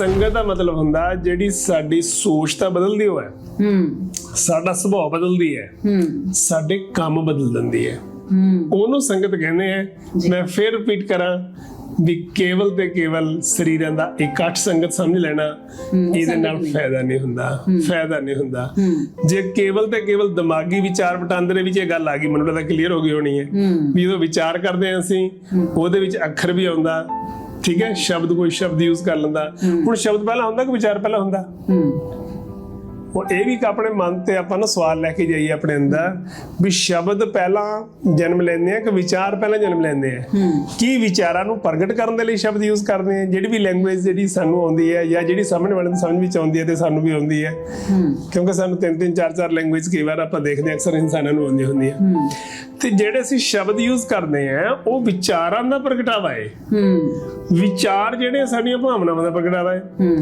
ਸੰਗਤ ਦਾ ਮਤਲਬ ਹੁੰਦਾ ਜਿਹੜੀ ਸਾਡੀ ਸੋਚ ਤਾਂ ਬਦਲਦੀ ਹੋਏ ਹੂੰ। ਸਾਡਾ ਸੁਭਾਅ ਬਦਲਦੀ ਹੈ। ਹੂੰ। ਸਾਡੇ ਕੰਮ ਬਦਲ ਦਿੰਦੀ ਹੈ। ਹੂੰ। ਉਹਨੂੰ ਸੰਗਤ ਕਹਿੰਦੇ ਆ ਮੈਂ ਫਿਰ ਰਿਪੀਟ ਕਰਾਂ ਵੀ ਕੇਵਲ ਤੇ ਕੇਵਲ ਸਰੀਰਾਂ ਦਾ ਇਕੱਠ ਸੰਗਤ ਸਮਝ ਲੈਣਾ ਇਹਦੇ ਨਾਲ ਫਾਇਦਾ ਨਹੀਂ ਹੁੰਦਾ ਫਾਇਦਾ ਨਹੀਂ ਹੁੰਦਾ। ਜੇ ਕੇਵਲ ਤੇ ਕੇਵਲ ਦਿਮਾਗੀ ਵਿਚਾਰ ਵਟਾਂਦਰੇ ਵਿੱਚ ਇਹ ਗੱਲ ਆ ਗਈ ਮੈਨੂੰ ਲੱਗਦਾ ਕਲੀਅਰ ਹੋ ਗਈ ਹੋਣੀ ਹੈ। ਵੀ ਜਦੋਂ ਵਿਚਾਰ ਕਰਦੇ ਹਾਂ ਅਸੀਂ ਉਹਦੇ ਵਿੱਚ ਅੱਖਰ ਵੀ ਆਉਂਦਾ ਠੀਕ ਹੈ ਸ਼ਬਦ ਕੋਈ ਸ਼ਬਦ ਯੂਜ਼ ਕਰ ਲੈਂਦਾ। ਹੁਣ ਸ਼ਬਦ ਪਹਿਲਾਂ ਹੁੰਦਾ ਕਿ ਵਿਚਾਰ ਪਹਿਲਾਂ ਹੁੰਦਾ? ਹੁਣ ਇਹ ਵੀ ਆਪਣੇ ਮਨ ਤੇ ਆਪਾਂ ਨਾ ਸਵਾਲ ਲੈ ਕੇ ਜਾਈਏ ਆਪਣੇ ਅੰਦਰ ਵੀ ਸ਼ਬਦ ਪਹਿਲਾਂ ਜਨਮ ਲੈਂਦੇ ਆ ਕਿ ਵਿਚਾਰ ਪਹਿਲਾਂ ਜਨਮ ਲੈਂਦੇ ਆ? ਕੀ ਵਿਚਾਰਾਂ ਨੂੰ ਪ੍ਰਗਟ ਕਰਨ ਦੇ ਲਈ ਸ਼ਬਦ ਯੂਜ਼ ਕਰਦੇ ਆ? ਜਿਹੜੀ ਵੀ ਲੈਂਗੁਏਜ ਜਿਹੜੀ ਸਾਨੂੰ ਆਉਂਦੀ ਹੈ ਜਾਂ ਜਿਹੜੀ ਸਾਹਮਣੇ ਵਾਲੇ ਨੂੰ ਸਮਝ ਵਿੱਚ ਆਉਂਦੀ ਹੈ ਤੇ ਸਾਨੂੰ ਵੀ ਆਉਂਦੀ ਹੈ। ਕਿਉਂਕਿ ਸਾਨੂੰ ਤਿੰਨ ਤਿੰਨ ਚਾਰ ਚਾਰ ਲੈਂਗੁਏਜ ਕਈ ਵਾਰ ਆਪਾਂ ਦੇਖਦੇ ਹਾਂ ਅਕਸਰ ਇਨਸਾਨਾਂ ਨੂੰ ਆਉਂਦੀਆਂ ਹੁੰਦੀਆਂ। ਹੂੰ। ਤੇ ਜਿਹੜੇ ਅਸੀਂ ਸ਼ਬਦ ਯੂਜ਼ ਕਰਦੇ ਆ ਉਹ ਵਿਚਾਰਾਂ ਦਾ ਪ੍ਰਗਟਾਵਾ ਹੈ ਹੂੰ। ਵਿਚਾਰ ਜਿਹੜੇ ਸਾਡੀਆਂ ਭਾਵਨਾਵਾਂ ਦਾ ਪ੍ਰਗਟਾਵਾ ਹੈ ਹੂੰ।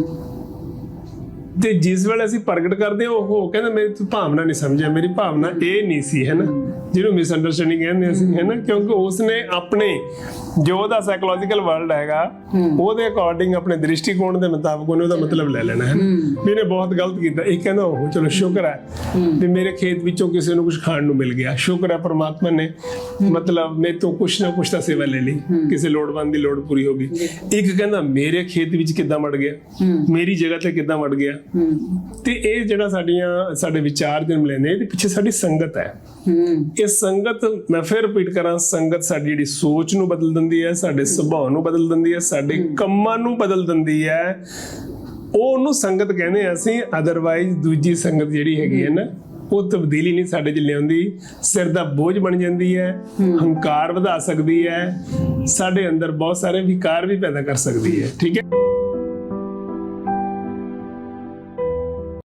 ਤੇ ਜਿਸ ਵੇਲੇ ਅਸੀਂ ਪ੍ਰਗਟ ਕਰਦੇ ਹਾਂ ਉਹ ਕਹਿੰਦਾ ਮੇਰੀ ਤੂੰ ਭਾਵਨਾ ਨਹੀਂ ਸਮਝਿਆ ਮੇਰੀ ਭਾਵਨਾ ਇਹ ਨਹੀਂ ਸੀ ਹੈ ਨਾ? ਜਿਹਨੂੰ ਮਿਸ ਅੰਡਰਸਟੈਂਡਿੰਗ ਕਹਿੰਦੇ ਅਸੀਂ ਹੈ ਨਾ? ਕਿਉਂਕਿ ਉਸਨੇ ਆਪਣੇ ਜੋ ਉਹਦਾ ਸਾਈਕੋਲੋਜੀਕਲ ਵਰਲਡ ਹੈਗਾ ਉਹਦੇ ਅਕੋਰਡਿੰਗ ਆਪਣੇ ਦ੍ਰਿਸ਼ਟੀਕੋਣ ਦੇ ਮੁਤਾਬਕ ਉਹਨੇ ਉਹਦਾ ਮਤਲਬ ਲੈ ਲੈਣਾ ਹੈ ਨਾ? ਵੀ ਇਹਨੇ ਬਹੁਤ ਗਲਤ ਕੀਤਾ। ਇਹ ਕਹਿੰਦਾ ਉਹ ਚਲੋ ਸ਼ੁਕਰ ਹੈ ਵੀ ਮੇਰੇ ਖੇਤ ਵਿੱਚੋਂ ਕਿਸੇ ਨੂੰ ਕੁਝ ਖਾਣ ਨੂੰ ਮਿਲ ਗਿਆ। ਸ਼ੁਕਰ ਹੈ ਪ੍ਰਮਾਤਮਾ ਨੇ ਮਤਲਬ ਮੇਰੇ ਤੋਂ ਕੁਛ ਨਾ ਕੁਛ ਤਾਂ ਸੇਵਾ ਲੈ ਲਈ। ਕਿਸੇ ਲੋੜਵੰਦ ਦੀ ਲੋੜ ਪੂਰੀ ਹੋ ਗਈ। ਇੱਕ ਕਹਿੰਦਾ ਮੇਰੇ ਖੇਤ ਵਿੱਚ ਕਿੱਦਾਂ ਵੜ ਗਿਆ? ਮੇਰੀ ਜਗ੍ਹਾ ਤੇ ਕਿੱਦਾਂ ਵੜ ਗਿਆ? ਤੇ ਇਹ ਜਿਹੜਾ ਸਾਡੀਆਂ ਸਾਡੇ ਵਿਚਾਰ ਜਨਮ ਲੈਂਦੇ ਇਹਦੇ ਪਿੱਛੇ ਸਾਡੀ ਸੰਗਤ ਹੈ। ਹੂੰ ਇਹ ਸੰਗਤ ਮੈਂ ਫਿਰ ਰਿਪੀਟ ਕਰਾਂ ਸੰਗਤ ਸਾਡੀ ਜਿਹੜੀ ਸੋਚ ਨੂੰ ਬਦਲ ਦਿੰਦੀ ਹੈ ਸਾਡੇ ਸੁਭਾਅ ਨੂੰ ਬਦਲ ਦਿੰਦੀ ਹੈ ਸਾਡੇ ਕੰਮਾਂ ਨੂੰ ਬਦਲ ਦਿੰਦੀ ਹੈ। ਉਹ ਉਹਨੂੰ ਸੰਗਤ ਕਹਿੰਦੇ ਆ ਅਸੀਂ ਅਦਰਵਾਈਜ਼ ਦੂਜੀ ਸੰਗਤ ਜਿਹੜੀ ਹੈਗੀ ਹੈ ਨਾ ਉਹ ਤਬਦੀਲੀ ਨਹੀਂ ਸਾਡੇ ਚ ਲਿਆਉਂਦੀ। ਸਿਰ ਦਾ ਬੋਝ ਬਣ ਜਾਂਦੀ ਹੈ। ਹੰਕਾਰ ਵਧਾ ਸਕਦੀ ਹੈ। ਸਾਡੇ ਅੰਦਰ ਬਹੁਤ ਸਾਰੇ ਵਿਕਾਰ ਵੀ ਪੈਦਾ ਕਰ ਸਕਦੀ ਹੈ ਠੀਕ ਹੈ?